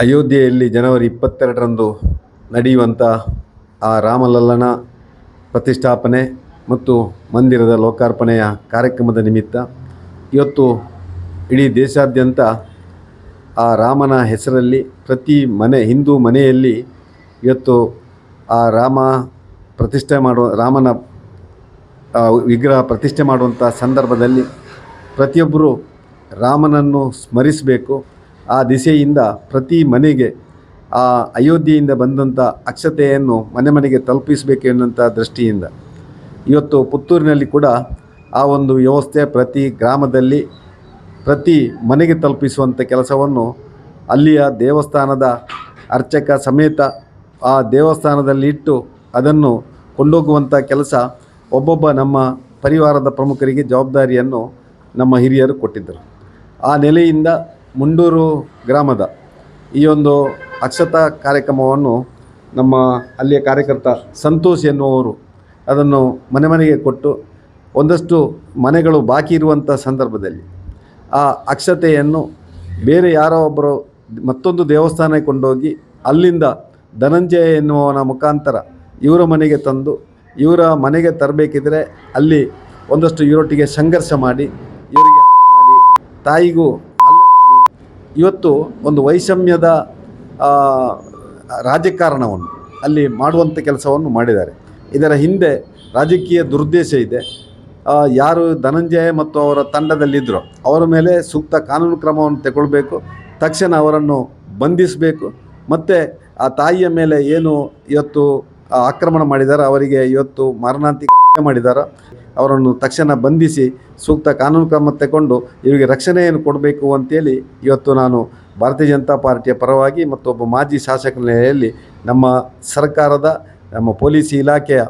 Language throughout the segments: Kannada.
ಅಯೋಧ್ಯೆಯಲ್ಲಿ ಜನವರಿ ಇಪ್ಪತ್ತೆರಡರಂದು ನಡೆಯುವಂಥ ಆ ರಾಮಲಲ್ಲನ ಪ್ರತಿಷ್ಠಾಪನೆ ಮತ್ತು ಮಂದಿರದ ಲೋಕಾರ್ಪಣೆಯ ಕಾರ್ಯಕ್ರಮದ ನಿಮಿತ್ತ ಇವತ್ತು ಇಡೀ ದೇಶಾದ್ಯಂತ ಆ ರಾಮನ ಹೆಸರಲ್ಲಿ ಪ್ರತಿ ಮನೆ, ಹಿಂದೂ ಮನೆಯಲ್ಲಿ ಇವತ್ತು ಆ ರಾಮ ಪ್ರತಿಷ್ಠೆ ಮಾಡುವ, ರಾಮನ ವಿಗ್ರಹ ಪ್ರತಿಷ್ಠೆ ಮಾಡುವಂಥ ಸಂದರ್ಭದಲ್ಲಿ ಪ್ರತಿಯೊಬ್ಬರು ರಾಮನನ್ನು ಸ್ಮರಿಸಬೇಕು. ಆ ದಿಸೆಯಿಂದ ಪ್ರತಿ ಮನೆಗೆ, ಆ ಅಯೋಧ್ಯೆಯಿಂದ ಬಂದಂಥ ಅಕ್ಷತೆಯನ್ನು ಮನೆ ಮನೆಗೆ ತಲುಪಿಸಬೇಕು ಎನ್ನುವಂಥ ದೃಷ್ಟಿಯಿಂದ. ಇವತ್ತು ಪುತ್ತೂರಿನಲ್ಲಿ ಕೂಡ ಆ ಒಂದು ವ್ಯವಸ್ಥೆ ಪ್ರತಿ ಗ್ರಾಮದಲ್ಲಿ ಪ್ರತಿ ಮನೆಗೆ ತಲುಪಿಸುವಂಥ ಕೆಲಸವನ್ನು ಅಲ್ಲಿಯ ದೇವಸ್ಥಾನದ ಅರ್ಚಕ ಸಮೇತ ಆ ದೇವಸ್ಥಾನದಲ್ಲಿ ಇಟ್ಟು ಅದನ್ನು ಕೊಂಡೋಗುವಂಥ ಕೆಲಸ ಒಬ್ಬೊಬ್ಬ ನಮ್ಮ ಪರಿವಾರದ ಪ್ರಮುಖರಿಗೆ ಜವಾಬ್ದಾರಿಯನ್ನು ನಮ್ಮ ಹಿರಿಯರು ಕೊಟ್ಟಿದ್ದರು. ಆ ನೆಲೆಯಿಂದ ಮುಂಡೂರು ಗ್ರಾಮದ ಈ ಒಂದು ಅಕ್ಷತಾ ಕಾರ್ಯಕ್ರಮವನ್ನು ನಮ್ಮ ಅಲ್ಲಿಯ ಕಾರ್ಯಕರ್ತ ಸಂತೋಷ್ ಎನ್ನುವವರು ಅದನ್ನು ಮನೆ ಮನೆಗೆ ಕೊಟ್ಟು ಒಂದಷ್ಟು ಮನೆಗಳು ಬಾಕಿ ಇರುವಂಥ ಸಂದರ್ಭದಲ್ಲಿ ಆ ಅಕ್ಷತೆಯನ್ನು ಬೇರೆ ಯಾರೋ ಒಬ್ಬರು ಮತ್ತೊಂದು ದೇವಸ್ಥಾನಕ್ಕೆ ಕೊಂಡೋಗಿ ಅಲ್ಲಿಂದ ಧನಂಜಯ ಎನ್ನುವನ ಮುಖಾಂತರ ಇವರ ಮನೆಗೆ ತಂದು ಇವರ ಮನೆಗೆ ತರಬೇಕಿದ್ರೆ ಅಲ್ಲಿ ಒಂದಷ್ಟು ಇವರೊಟ್ಟಿಗೆ ಸಂಘರ್ಷ ಮಾಡಿ, ಇವರಿಗೆ ಮಾಡಿ, ತಾಯಿಗೂ ಇವತ್ತು ಒಂದು ವೈಷಮ್ಯದ ರಾಜಕಾರಣವನ್ನು ಅಲ್ಲಿ ಮಾಡುವಂಥ ಕೆಲಸವನ್ನು ಮಾಡಿದ್ದಾರೆ. ಇದರ ಹಿಂದೆ ರಾಜಕೀಯ ದುರುದ್ದೇಶ ಇದೆ. ಯಾರು ಧನಂಜಯ ಮತ್ತು ಅವರ ತಂಡದಲ್ಲಿದ್ದರೋ ಅವರ ಮೇಲೆ ಸೂಕ್ತ ಕಾನೂನು ಕ್ರಮವನ್ನು ತಗೊಳ್ಬೇಕು, ತಕ್ಷಣ ಅವರನ್ನು ಬಂಧಿಸಬೇಕು, ಮತ್ತು ಆ ತಾಯಿಯ ಮೇಲೆ ಏನು ಇವತ್ತು ಆಕ್ರಮಣ ಮಾಡಿದ್ದಾರೆ ಅವರಿಗೆ ಇವತ್ತು ಮಾರಣಾಂತಿಕ ಮಾಡಿದ್ದಾರೆ ಅವರನ್ನು ತಕ್ಷಣ ಬಂಧಿಸಿ ಸೂಕ್ತ ಕಾನೂನು ಕ್ರಮ ತಗೊಂಡು ಇವರಿಗೆ ರಕ್ಷಣೆಯನ್ನು ಕೊಡಬೇಕು ಅಂತೇಳಿ ಇವತ್ತು ನಾನು ಭಾರತೀಯ ಜನತಾ ಪಾರ್ಟಿಯ ಪರವಾಗಿ ಮತ್ತು ಒಬ್ಬ ಮಾಜಿ ಶಾಸಕ ನೆಲೆಯಲ್ಲಿ ನಮ್ಮ ಸರ್ಕಾರದ, ನಮ್ಮ ಪೊಲೀಸ್ ಇಲಾಖೆಯ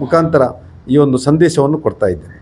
ಮುಖಾಂತರ ಈ ಒಂದು ಸಂದೇಶವನ್ನು ಕೊಡ್ತಾ ಇದ್ದೇನೆ.